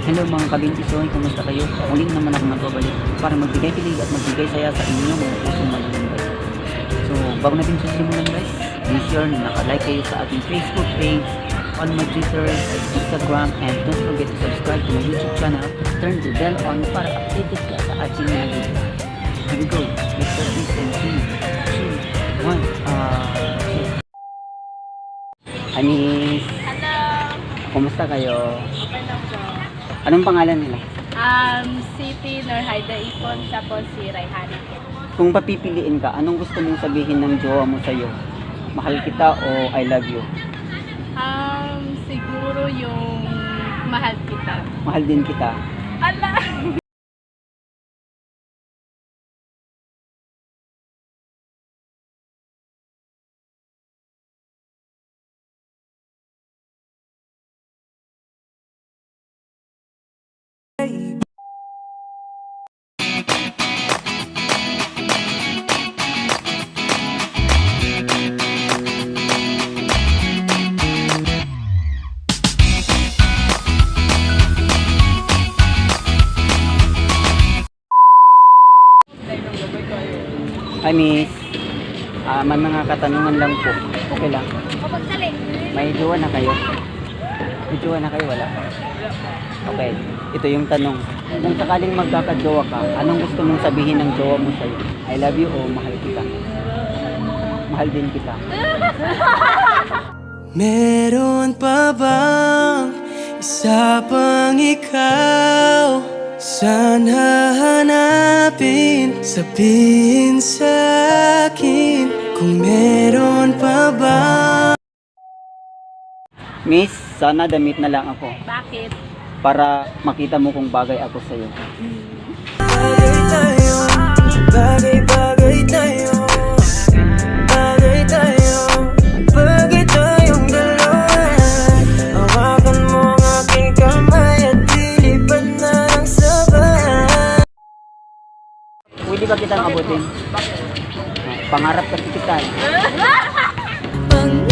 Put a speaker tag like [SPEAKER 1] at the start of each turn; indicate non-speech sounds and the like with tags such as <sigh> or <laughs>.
[SPEAKER 1] Hello mga kabintisoy, kumusta kayo? Muli naman ako nagbabalik para magbigay kilig at magbigay saya sa inyo mga pusong malalambay. So, bago natin sisimulan guys, be sure na naka-like kayo sa ating Facebook page, on my Twitter, Instagram, and don't forget to subscribe to my YouTube channel. Turn the bell on para updated ka sa ating mga video. Here we go. Let's start this in 3, 2, 1. Ah, Anis,
[SPEAKER 2] Hello!
[SPEAKER 1] kumusta kayo?
[SPEAKER 2] Okay lang po.
[SPEAKER 1] Anong pangalan nila?
[SPEAKER 2] Um, City Norhaida Ipon, tapos si Raihani.
[SPEAKER 1] Kung papipiliin ka, anong gusto mong sabihin ng jowa mo sa'yo? Mahal kita o I love you?
[SPEAKER 2] Um, siguro yung mahal kita.
[SPEAKER 1] Mahal din kita.
[SPEAKER 2] Ala! <laughs>
[SPEAKER 1] Hi miss. Ah, may mga katanungan lang po. Okay lang. May jowa na kayo? May jowa na kayo? Wala. Okay. Ito yung tanong. Kung sakaling magkakajowa ka, anong gusto mong sabihin ng jowa mo sa'yo? I love you o mahal kita? Mahal din kita. <laughs>
[SPEAKER 3] Meron pa bang isa pang ikaw? Sana hanapin, sabihin sa akin Kung meron pa ba
[SPEAKER 1] Miss, sana damit na lang ako
[SPEAKER 2] Bakit?
[SPEAKER 1] para makita mo kung bagay ako sa'yo. juga kita ngabutin? Nah, Pangarap kasi kita. <laughs> Eh.